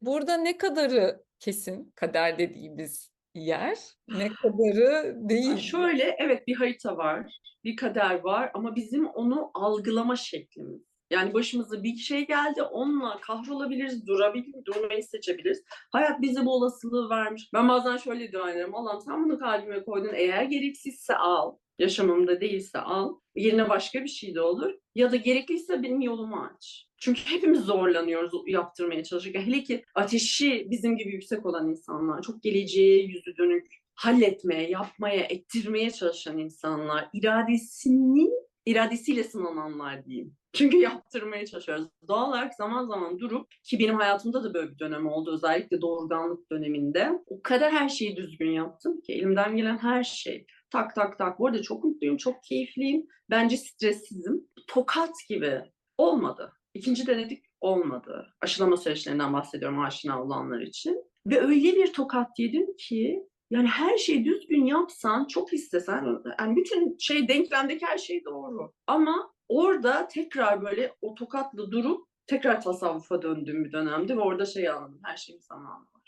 Burada ne kadarı kesin kader dediğimiz yer, ne kadarı değil. Şöyle evet bir harita var, bir kader var ama bizim onu algılama şeklimiz. Yani başımıza bir şey geldi, onunla kahrolabiliriz, durabiliriz, durmayı seçebiliriz. Hayat bize bu olasılığı vermiş. Ben bazen şöyle ederim. Allah'ım sen bunu kalbime koydun. Eğer gereksizse al. Yaşamımda değilse al. Yerine başka bir şey de olur. Ya da gerekliyse benim yolumu aç. Çünkü hepimiz zorlanıyoruz yaptırmaya çalışırken. Hele ki ateşi bizim gibi yüksek olan insanlar, çok geleceğe yüzü dönük, halletmeye, yapmaya, ettirmeye çalışan insanlar, iradesinin iradesiyle sınananlar diyeyim. Çünkü yaptırmaya çalışıyoruz. Doğal olarak zaman zaman durup ki benim hayatımda da böyle bir dönem oldu özellikle doğurganlık döneminde. O kadar her şeyi düzgün yaptım ki elimden gelen her şey. Tak tak tak. Bu arada çok mutluyum, çok keyifliyim. Bence stressizim. Tokat gibi olmadı. İkinci denedik olmadı. Aşılama süreçlerinden bahsediyorum aşina olanlar için. Ve öyle bir tokat yedim ki yani her şeyi düzgün yapsan, çok istesen, yani bütün şey denklemdeki her şey doğru. Ama orada tekrar böyle o tokatla durup tekrar tasavvufa döndüğüm bir dönemdi ve orada şey anladım. Her şeyin zamanı var.